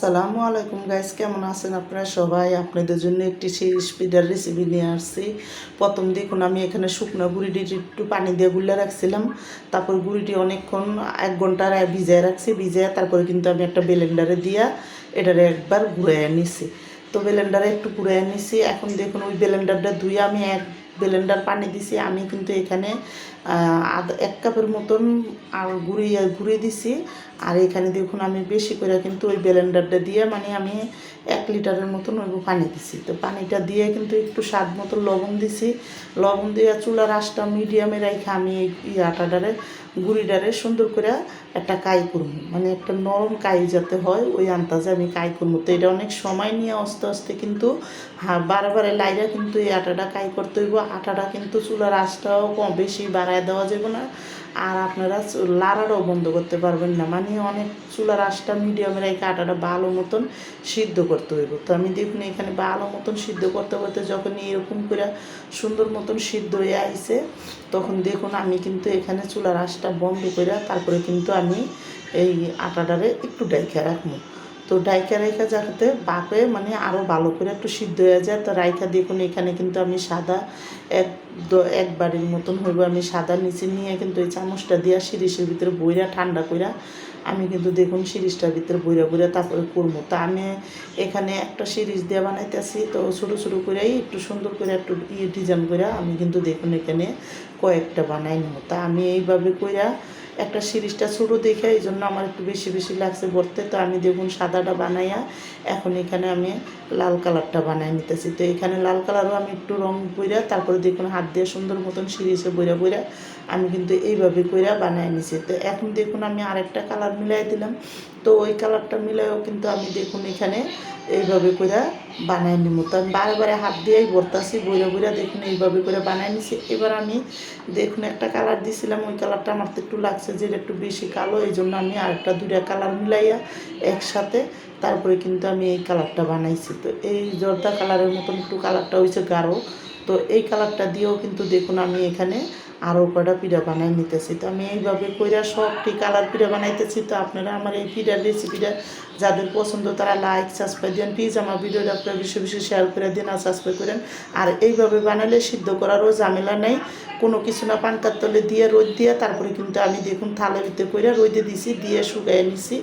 সালামু আলাইকুম গাইস কেমন আছেন আপনারা সবাই? আপনাদের জন্য একটি শিরিষ পিঠার রেসিপি নিয়ে আসছি। প্রথম দেখুন, আমি এখানে শুকনো গুঁড়িটি একটু পানি দিয়ে গুলে রাখছিলাম। তারপর গুঁড়িটি অনেকক্ষণ, এক ঘণ্টার ভিজায় রাখছি। ভিজায় তারপরে কিন্তু আমি একটা ব্লেন্ডারে দিয়া এটারে একবার ঘুরাইয়া নিছি। তো ব্লেন্ডারে একটু ঘুরাইয়া নিছি। এখন দেখুন, ওই ব্লেন্ডারটা ধুয়ে আমি এক ব্লেন্ডার পানি দিছি, আমি কিন্তু এখানে এক কাপের মতন আর ঘুরিয়ে ঘুরিয়ে দিছি। আর এখানে দেখুন আমি বেশি করে কিন্তু ওই ব্লেন্ডারটা দিয়ে মানে আমি এক লিটারের মতন ওই পানি দিছি। তো পানিটা দিয়ে কিন্তু একটু স্বাদ মতো লবণ দিছি। লবণ দিয়ে চুলার আশটা মিডিয়ামে রেখে আমি এই আটাটারে গুঁড়িটারে সুন্দর করে একটা কাই করব মানে একটা নরম কাই যাতে হয়, ওই আন্দাজে আমি কাই করব। তো এটা অনেক সময় নিয়ে আস্তে আস্তে কিন্তু বারে লাইরা কিন্তু এই আটাটা কাই করতে হইব। আটাটা কিন্তু চুলার আঁচটাও কম, বেশি বাড়ায় দেওয়া যাবে না। আর আপনারা লাড়াটাও বন্ধ করতে পারবেন না। মানে অনেক চুলার আশটা মিডিয়ামের এই আটাটা ভালো মতন সিদ্ধ করতে হইব। তো আমি দেখুন এখানে ভালো মতন সিদ্ধ করতে করতে যখন এরকম করে সুন্দর মতন সিদ্ধ হয়ে আইসে তখন দেখুন আমি কিন্তু এখানে চুলার আশটা বন্ধ করে তারপরে কিন্তু আমি এই আটাটারে একটু ডাইখা রাখব। তো ডাইকা রাইকা যাতে বাপে মানে আরও ভালো করে একটু সিদ্ধ হয়ে যায়, তো রাইখা দেখুন এখানে কিন্তু আমি সাদা এক একবারের এক মতন হইব। আমি সাদা নিচে নিয়ে কিন্তু এই চামচটা দিয়া শিরিষের ভিতরে বইরা ঠান্ডা কইরা কিন্তু দেখুন সিরিজটার ভিতরে বইরা বইরা তারপরে করব তা আমি এখানে একটা সিরিজ দিয়ে বানাইতেছি, তো ছোটো ছোটো করেই একটু সুন্দর করে একটু ইয়ে ডিজাইন করে আমি কিন্তু দেখুন এখানে কয়েকটা বানাই নেব তা আমি এইভাবে কইরা একটা সিরিজটা ছোটো দেখে এই জন্য আমার একটু বেশি বেশি লাগছে ভরতে তো আমি দেখুন সাদাটা বানাইয়া এখন এখানে আমি লাল কালারটা বানাই নিতেছি। তো এখানে লাল কালারও আমি একটু রং বইরা তারপরে দেখুন হাত দিয়ে সুন্দর মতন সিরিজে বইরা বইরা আমি কিন্তু এইভাবে কইরা বানাই নিছি। তো এখন দেখুন আমি আরেকটা কালার মিলাই দিলাম। তো ওই কালারটা মিলাইও কিন্তু আমি দেখুন এখানে এইভাবে করে বানাই নিব তো আমি বারে বারে হাত দিয়েই ভরতাছি বইরা বইরা দেখুন এইভাবে করে বানাই নিছি। এবার আমি দেখুন একটা কালার দিছিলাম, ওই কালারটা আমার তো একটু লাগছে যে একটু বেশি কালো, এই জন্য আমি আরেকটা দুইটা কালার মিলাইয়া একসাথে তারপরে কিন্তু আমি এই কালারটা বানাইছি। তো এই জর্দা কালারের মতন একটু কালারটা হয়েছে গাঢ়। তো এই কালারটা দিয়েও কিন্তু দেখুন আমি এখানে আরও কটা পিঠা বানাই নিতেছি। তো আমি এইভাবে কইরা সবটি কালার পিঠা বানাইতেছি। তো আপনারা আমার এই পিঠার রেসিপিটা যাদের পছন্দ তারা লাইক সাবস্ক্রাইব দেন। প্লিজ আমার ভিডিওটা আপনারা বেশি বেশি শেয়ার করে দিন আর সাবস্ক্রাইব করেন। আর এইভাবে বানালে সিদ্ধ করারও ঝামেলা নেই। কোনো কিছু না পানকার তলে দিয়ে রোদ দিয়ে, তারপরে কিন্তু আমি দেখুন থালের ভিতরে করে রোদে দিছি, দিয়ে শুকাই নিছি।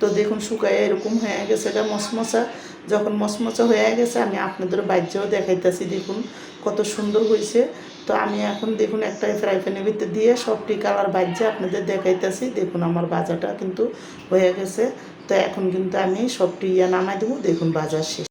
তো দেখুন শুকাই এরকম হয়ে গেছে, এটা মশমশা। যখন মচমচা হয়ে গেছে, আমি আপনাদের বাহ্যও দেখাইতেছি, দেখুন কত সুন্দর হয়েছে তো আমি এখন দেখুন একটা ফ্রাই প্যানের ভিতরে দিয়ে সবটি কালার বাজছে আপনাদের দেখাইতেছি। দেখুন আমার বাজাটা কিন্তু হয়ে গেছে। তো এখন কিন্তু আমি সবটি ইয়া নামাই দেবো, দেখুন বাজার শেষ।